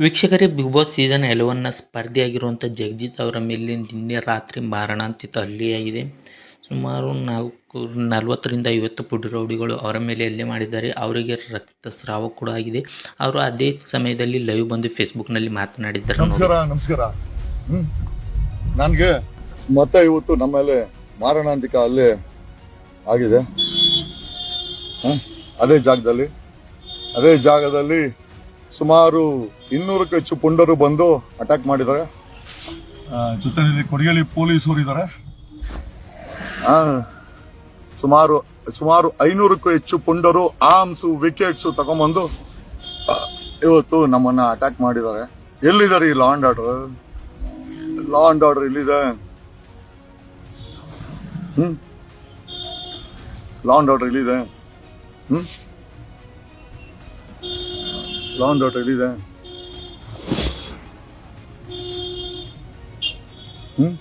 ವೀಕ್ಷಕರೇ big boss season ಎಲೆವನ್ನ ಸ್ಪರ್ಧಿಯಾಗಿರುವಂಥ ಜಗಜಿತ್ ಅವರ ಮೇಲೆ ನಿನ್ನೆ ರಾತ್ರಿ ಮಾರಣಾಂತಿಕ ಹಲ್ಲೆಯಾಗಿದೆ ಸುಮಾರು ನಾಲ್ಕು ನಲವತ್ತರಿಂದ ಐವತ್ತು ಪುಡಿ ರೌಡಿಗಳು ಅವರ ಮೇಲೆ ಹಲ್ಲೆ ಮಾಡಿದ್ದಾರೆ. ಅವರಿಗೆ ರಕ್ತಸ್ರಾವ ಕೂಡ ಆಗಿದೆ. ಅವರು ಅದೇ ಸಮಯದಲ್ಲಿ ಲೈವ್ ಬಂದು ಫೇಸ್ಬುಕ್ನಲ್ಲಿ ಮಾತನಾಡಿದ್ದಾರೆ. ನೋಡಿ. ನಮಸ್ಕಾರ. ನಮಸ್ಕಾರ ನನ್ಗೆ ಮತ್ತೆ ಇವತ್ತು ನಮ್ಮ ಮೇಲೆ ಮಾರಣಾಂತಿಕ ಅಲ್ಲಿ ಆಗಿದೆ? ಅದೇ ಜಾಗದಲ್ಲಿ. ಅದೇ ಜಾಗದಲ್ಲಿ ಸುಮಾರು ಇನ್ನೂರಕ್ಕೂ ಹೆಚ್ಚು ಪುಂಡರು ಬಂದು ಅಟ್ಯಾಕ್ ಮಾಡಿದ್ದಾರೆ. ಜೊತೆಯಲ್ಲಿ ಕೊಡಿಯಲ್ಲಿ ಪೊಲೀಸರು ಇದ್ದಾರೆ. ಸುಮಾರು ಸುಮಾರು ಐನೂರಕ್ಕೂ ಹೆಚ್ಚು ಪುಂಡರು ಆರ್ಮ್ಸ್ ವಿಕೆಟ್ಸ್ ತಗೊಂಬಂದು ಇವತ್ತು ನಮ್ಮನ್ನ ಅಟ್ಯಾಕ್ ಮಾಡಿದ್ದಾರೆ. ಎಲ್ಲಿದ್ದಾರೆ ಈ law and order law and order ಎಲ್ಲಿದೆ? ಹ್ಮ್. ಲಾಂಗ್ ಡೌಟ್ ಎಲ್ಲಿದೆ ಹ್ಮ್. ಲಾಂಗ್ ಡೌಟ್ ಎಲ್ಲಿದೆ hmm.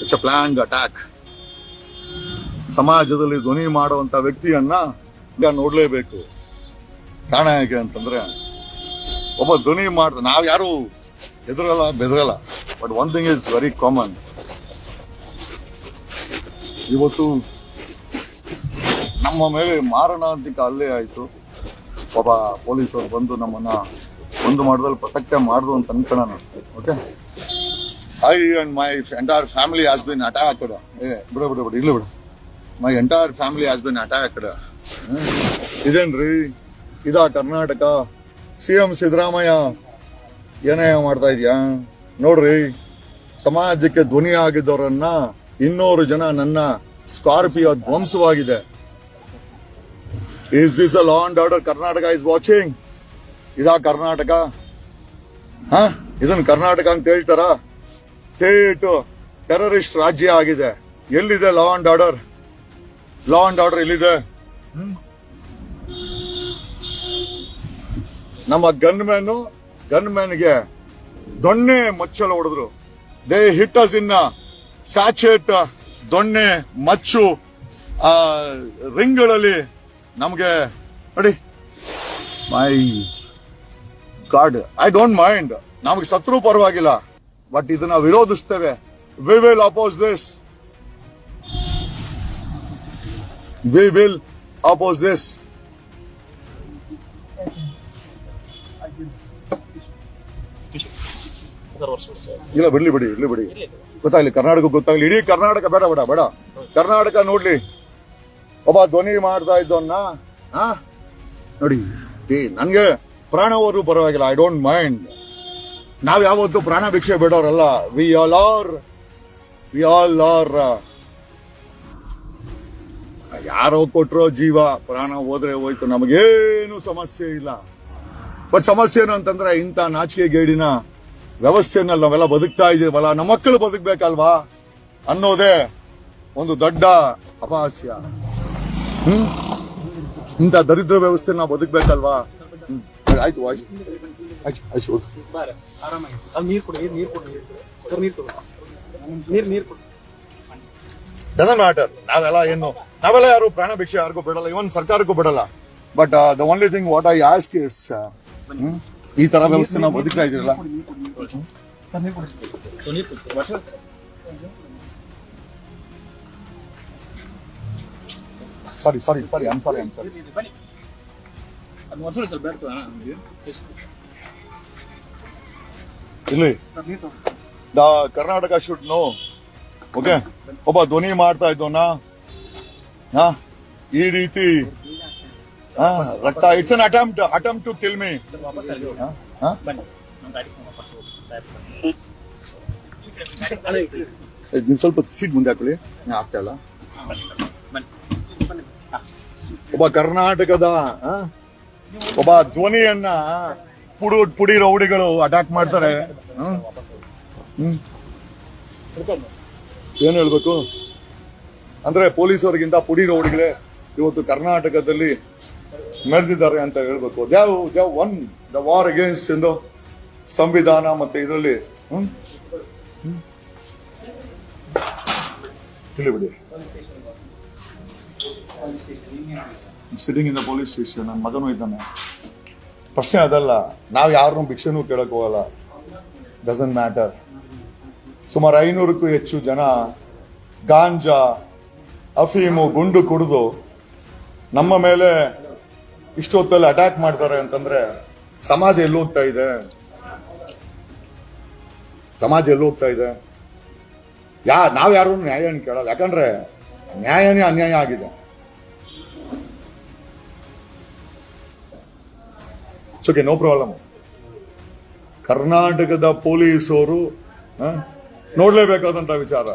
It's a plan attack ಸಮಾಜದಲ್ಲಿ ಧ್ವನಿ ಮಾಡುವಂತ ವ್ಯಕ್ತಿಯನ್ನ ನೋಡ್ಲೇಬೇಕು. ಕಾರಣ ಹೇಗೆ ಅಂತಂದ್ರೆ, ಒಬ್ಬ ಧ್ವನಿ ಮಾಡ್ದ ನಾವ್ ಯಾರು ಹೆದರಲ್ಲ, ಬೆದರಲ್ಲ. But one thing is very common ಇವತ್ತು ನಮ್ಮ ಮೇಲೆ ಮಾರಣಾಂತಿಕ ಹಲ್ಲೆ ಆಯಿತು. ಒಬ್ಬ ಪೊಲೀಸರು ಬಂದು ನಮ್ಮನ್ನ ಒಂದು ಮಾಡೋದ್ರಲ್ಲಿ ಪ್ರೊಟೆಕ್ಟ್ ಮಾಡಿದ್ರು ಅಂತ ಅನ್ಕೊಳ್ಳೋಣ. Okay I and my entire family has been attacked ಏ, ಬಿಡು ಬಿಡು, ಬಿಡ ಇಲ್ಲ ಬಿಡು. My entire family has been attacked ಇದೇನ್ರಿ? ಇದಾ ಕರ್ನಾಟಕ? ಸಿ ಎಂ ಸಿದ್ದರಾಮಯ್ಯ ಏನೇ ಮಾಡ್ತಾ ಇದೀಯಾ? ನೋಡ್ರಿ, ಸಮಾಜಕ್ಕೆ ಧ್ವನಿ ಆಗಿದ್ದವರನ್ನ ಇನ್ನೂರು ಜನ ನನ್ನ Scorpio ಧ್ವಂಸವಾಗಿದೆ. Is is a law and order Karnataka is watching ಇದಾ ಕರ್ನಾಟಕ? ಹ? ಇದನ್ನ ಕರ್ನಾಟಕ ಅಂತ ಹೇಳ್ತಾರ? ಸ್ಟೇಟ್ ಟೆರರಿಸ್ಟ್ ರಾಜ್ಯ ಆಗಿದೆ. ಎಲ್ಲಿದೆ law and order law and order ಎಲ್ಲಿದೆ? ನಮ್ಮ ಗನ್ಮ್ಯಾನು ಗನ್ಮ್ಯಾನ್ಗೆ ಗನ್ ಮ್ಯಾನ್ಗೆ ದೊಣ್ಣೆ ಮಚ್ಚಲು ಹೊಡೆದ್ರು. They hit us in sachet ದೊಣ್ಣೆ ಮಚ್ಚು, ಆ, ರಿಂಗ್ಗಳಲ್ಲಿ ನಮ್ಗೆ ನೋಡಿ. My god I don't mind ನಮಗೆ ಸತ್ರು ಪರವಾಗಿಲ್ಲ. ಬಟ್ ಇದನ್ನ ವಿರೋಧಿಸ್ತೇವೆ. We will oppose this we will oppose this ಇಲ್ಲ, ಬಿಡ್ಲಿ, ಬಿಡಿ ಇರ್ಲಿ ಬಿಡಿ. ಗೊತ್ತಾಗ್ಲಿ, ಕರ್ನಾಟಕ ಗೊತ್ತಾಗ್ಲಿ, ಇಡೀ ಕರ್ನಾಟಕ ಬೇಡ ಬೇಡ ಬೇಡ. ಕರ್ನಾಟಕ ನೋಡ್ಲಿ. ಒಬ್ಬ ಧ್ವನಿ ಮಾಡ್ತಾ ಇದ್ದವನ್ನ ಆ? ನೋಡಿ ನನ್ಗೆ ಪ್ರಾಣ ಪರವಾಗಿಲ್ಲ ಐ ಡೋಂಟ್ ಮೈಂಡ್ ನಾವ್ ಯಾವತ್ತು ಪ್ರಾಣ ಭಿಕ್ಷೆ ಬಿಡೋರಲ್ಲ. We all are we all are ಯಾರೋ ಕೊಟ್ರೋ ಜೀವ, ಪ್ರಾಣ ಹೋದ್ರೆ ಹೋಯ್ತು. ನಮಗೇನು ಸಮಸ್ಯೆ ಇಲ್ಲ. ಬಟ್ ಸಮಸ್ಯೆ ಏನು ಅಂತಂದ್ರೆ ಇಂಥ ನಾಚಿಕೆ ಗೇಡಿನ ವ್ಯವಸ್ಥೆನಲ್ಲಿ ನಾವೆಲ್ಲ ಬದುಕ್ತಾ ಇದೀವಲ್ಲ ನಮ್ಮ ಮಕ್ಕಳು ಬದುಕ್ಬೇಕಲ್ವಾ ಅನ್ನೋದೇ ಒಂದು ದೊಡ್ಡ ಅಪಹಾಸ್ಯ. ಹ್ಮ್? ಇಂಥ ದರಿದ್ರ ವ್ಯವಸ್ಥೆ ನಾವು ಬದುಕ್ಬೇಕಲ್ವಾ. ಆಯ್ತು ಡಸನ್ ಮ್ಯಾಟರ್ ನಾವೆಲ್ಲ ಏನು ನಾವೆಲ್ಲ ಯಾರು ಪ್ರಾಣ ಭಿಕ್ಷೆ ಯಾರಿಗೂ ಬಿಡಲ್ಲ ಇವನ್ ಸರ್ಕಾರಕ್ಕೂ ಬಿಡಲ್ಲ. But the only thing what I ask is ಈ ತರ ವ್ಯವಸ್ಥೆ ನಾವು ಬದುಕ್ತಾ ಇದೀರಲ್ಲ ಸರ್ ನೀರು ಕೊಡಿ ನೀರು ಕೊಡಿ ವರ್ಷ ಸಾರಿ ಸಾರಿ sorry I'm sorry I'm sorry ಬನ್ನಿ ಅದು ವರ್ಷ ಸರ್ ಬೇಡ ಇಲ್ಲಿ. The Karnataka should know okay ಒಬ್ಬ ಧ್ವನಿ ಮಾಡ್ತಾ ಇದ್ದವನ. ಹಾ? ಈ ರೀತಿ. ರಕ್ತ it's an attempt attempt to kill me ಗಾಡಿ ವಾಪಸ್ ನೀವು ಸ್ವಲ್ಪ ಸೀಟ್ ಮುಂದೆ ಹಾಕೊಳ್ಳಿ ನಾ ಆಗ್ತಾ ಇಲ್ಲ. ಒಬ್ಬ ಕರ್ನಾಟಕದ ಆ, ಒಬ್ಬ ಧ್ವನಿಯನ್ನ ಪುಡು ಪುಡಿ ರೌಡಿಗಳು ಅಟ್ಯಾಕ್ ಮಾಡ್ತಾರೆ. ಏನ್ ಹೇಳ್ಬೇಕು? ಅಂದ್ರೆ ಪೊಲೀಸರಿಗಿಂತ ಪುಡಿ ರೌಡಿಗಳೇ ಇವತ್ತು ಕರ್ನಾಟಕದಲ್ಲಿ ಮೆರೆದಿದ್ದಾರೆ ಅಂತ ಹೇಳ್ಬೇಕು. They've they've won the war against ಎಂದು ಸಂವಿಧಾನ ಮತ್ತೆ ಇದರಲ್ಲಿ ಸಿಟಿಂಗ್ ಇನ್ ಪೊಲೀಸ್ ಸ್ಟೇಷನ್ ನನ್ನ ಮಗನೂ ಇದ್ದಾನೆ. ಪ್ರಶ್ನೆ ಅದಲ್ಲ, ನಾವು ಯಾರನ್ನು ಭಿಕ್ಷೆನೂ ಕೇಳಕ್ ಹೋಗಲ್ಲ. ಡಸನ್ ಮ್ಯಾಟರ್ ಸುಮಾರು ಐನೂರಕ್ಕೂ ಹೆಚ್ಚು ಜನ ಗಾಂಜಾ, ಅಫೀಮು, ಗುಂಡು ಕುಡಿದು ನಮ್ಮ ಮೇಲೆ ಇಷ್ಟೊತ್ತಲ್ಲಿ ಅಟ್ಯಾಕ್ ಮಾಡ್ತಾರೆ ಅಂತಂದ್ರೆ ಸಮಾಜ ಎಲ್ಲೋಗ್ತಾ ಇದೆ. ಸಮಾಜ ಎಲ್ಲಿ ಹೋಗ್ತಾ ಇದೆ. ಯಾ, ನಾವು ಯಾರು ನ್ಯಾಯ ಕೇಳಲ್ಲ. ಯಾಕಂದ್ರೆ ನ್ಯಾಯನೇ ಅನ್ಯಾಯ ಆಗಿದೆ. ಓಕೆ ನೋ ಪ್ರಾಬ್ಲಮ್ ಕರ್ನಾಟಕದ ಪೊಲೀಸರು ನೋಡ್ಲೇಬೇಕಾದಂತ ವಿಚಾರ?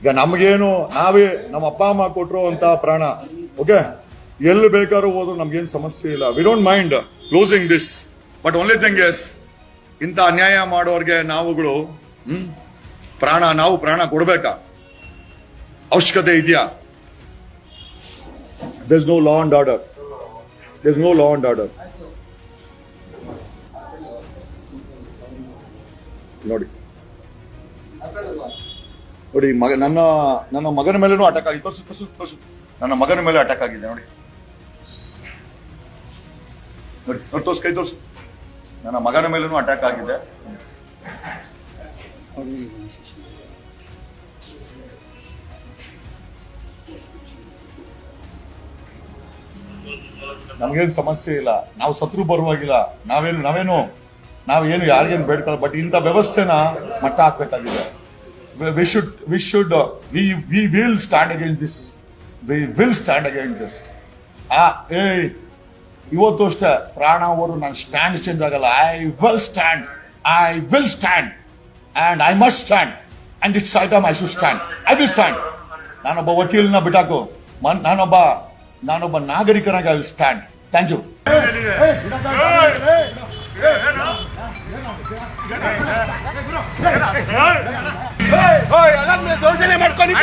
ಈಗ ನಮಗೇನು, ನಾವೇ ನಮ್ಮ ಅಪ್ಪ, ಅಮ್ಮ ಕೊಟ್ಟರು ಅಂತ ಪ್ರಾಣ. ಓಕೆ ಎಲ್ಲಿ ಬೇಕಾದ್ರೂ ಹೋದ್ರು ನಮ್ಗೇನು ಸಮಸ್ಯೆ ಇಲ್ಲ. We don't mind closing this but only thing is ಇಂಥ ಅನ್ಯಾಯ ಮಾಡೋರ್ಗೆ ನಾವುಗಳು, ಹ್ಮ್? ಪ್ರಾಣ, ನಾವು ಪ್ರಾಣ ಕೊಡ್ಬೇಕಾ? ಅವಶ್ಯಕತೆ ಇದೆಯಾ? This no law and order this no law and order ನೋಡಿ. ನೋಡಿ, ಮಗ, ನನ್ನ ನನ್ನ ಮಗನ ಮೇಲೂ ಅಟ್ಯಾಕ್ ಆಗಿದೆ. ತೋರ್ಸು ತೋರ್ಸು ತೋರ್ಸು. ನನ್ನ ಮಗನ ಮೇಲೆ ಅಟ್ಯಾಕ್ ಆಗಿದೆ, ನೋಡಿ. ನೋಡಿ ನೋಡಿ, ತೋರ್ಸು, ಕೈ ತೋರ್ಸು. ನನ್ನ ಮಗನ ಮೇಲೂ ಅಟ್ಯಾಕ್ ಆಗಿದೆ. ನಮ್ಗೇನು ಸಮಸ್ಯೆ ಇಲ್ಲ. ನಾವು ಸತ್ರು ಬರುವಾಗಿಲ್ಲ. ನಾವೇನು ನಾವೇನು ನಾವೇನು ಯಾರಿಗೇನು ಬೇಡ್ಕೊಳ್ಳ ಬಟ್ ಇಂಥ ವ್ಯವಸ್ಥೆನ ಮಟ್ಟ ಹಾಕ್ಬೇಕಾಗಿದೆ. We should we should we we will stand again this we will stand again this ಆ ಏ ಇವತ್ತು ಅಷ್ಟೇ ಪ್ರಾಣ ಅವರು ನನ್ನ ಸ್ಟ್ಯಾಂಡ್ ಚೇಂಜ್ ಆಗಲ್ಲ I will stand I will stand and I must stand and it's item I should stand I will stand ನಾನೊಬ್ಬ ವಕೀಲನ ಬಿಟ್ಟಾಕು ಮನ್- ನಾನೊಬ್ಬ ನಾನೊಬ್ಬ ನಾಗರಿಕನಾಗಿ I will stand thank you ಮಾಡ್ಕೊಂಡು